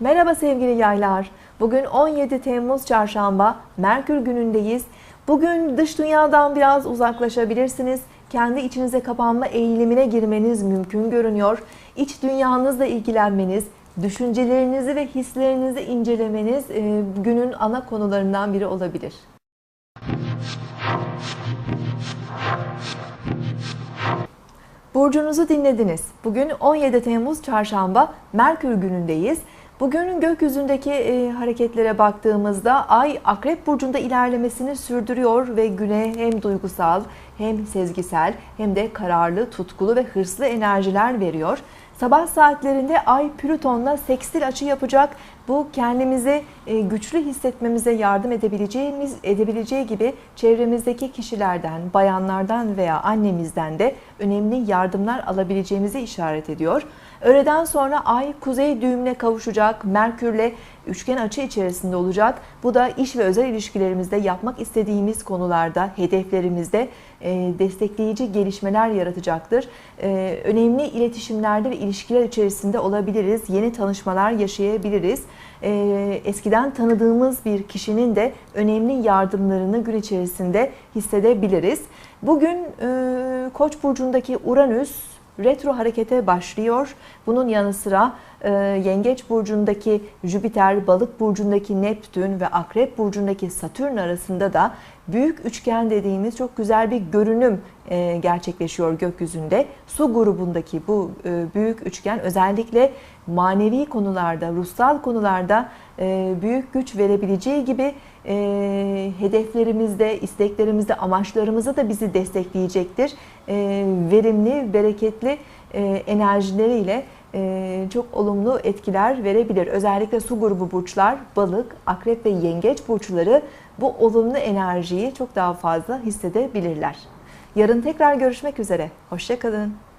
Merhaba sevgili yaylar. Bugün 17 Temmuz Çarşamba, Merkür günündeyiz. Bugün dış dünyadan biraz uzaklaşabilirsiniz. Kendi içinize kapanma eğilimine girmeniz mümkün görünüyor. İç dünyanızla ilgilenmeniz, düşüncelerinizi ve hislerinizi incelemeniz e, günün ana konularından biri olabilir. Burcunuzu dinlediniz. Bugün 17 Temmuz Çarşamba Merkür günündeyiz. Bugün gökyüzündeki e, hareketlere baktığımızda Ay Akrep Burcu'nda ilerlemesini sürdürüyor ve güne hem duygusal hem sezgisel hem de kararlı, tutkulu ve hırslı enerjiler veriyor. Sabah saatlerinde Ay Plüton'la sekstil açı yapacak. Bu kendimizi e, güçlü hissetmemize yardım edebileceğimiz edebileceği gibi çevremizdeki kişilerden, bayanlardan veya annemizden de önemli yardımlar alabileceğimizi işaret ediyor. Öğleden sonra Ay kuzey düğümüne kavuşacak. Merkürle üçgen açı içerisinde olacak. Bu da iş ve özel ilişkilerimizde yapmak istediğimiz konularda, hedeflerimizde e, destekleyici gelişmeler yaratacaktır. E, önemli iletişimlerde ve ilişkiler içerisinde olabiliriz. Yeni tanışmalar yaşayabiliriz. E, eskiden tanıdığımız bir kişinin de önemli yardımlarını gün içerisinde hissedebiliriz. Bugün Koç burcundaki Uranüs retro harekete başlıyor. Bunun yanı sıra e, Yengeç burcundaki Jüpiter, Balık burcundaki Neptün ve Akrep burcundaki Satürn arasında da büyük üçgen dediğimiz çok güzel bir görünüm e, gerçekleşiyor gökyüzünde. Su grubundaki bu e, büyük üçgen özellikle manevi konularda, ruhsal konularda e, büyük güç verebileceği gibi hedeflerimizde, isteklerimizde, amaçlarımızda da bizi destekleyecektir. Verimli, bereketli e, enerjileriyle çok olumlu etkiler verebilir. Özellikle su grubu burçlar, balık, akrep ve yengeç burçları bu olumlu enerjiyi çok daha fazla hissedebilirler. Yarın tekrar görüşmek üzere. Hoşçakalın.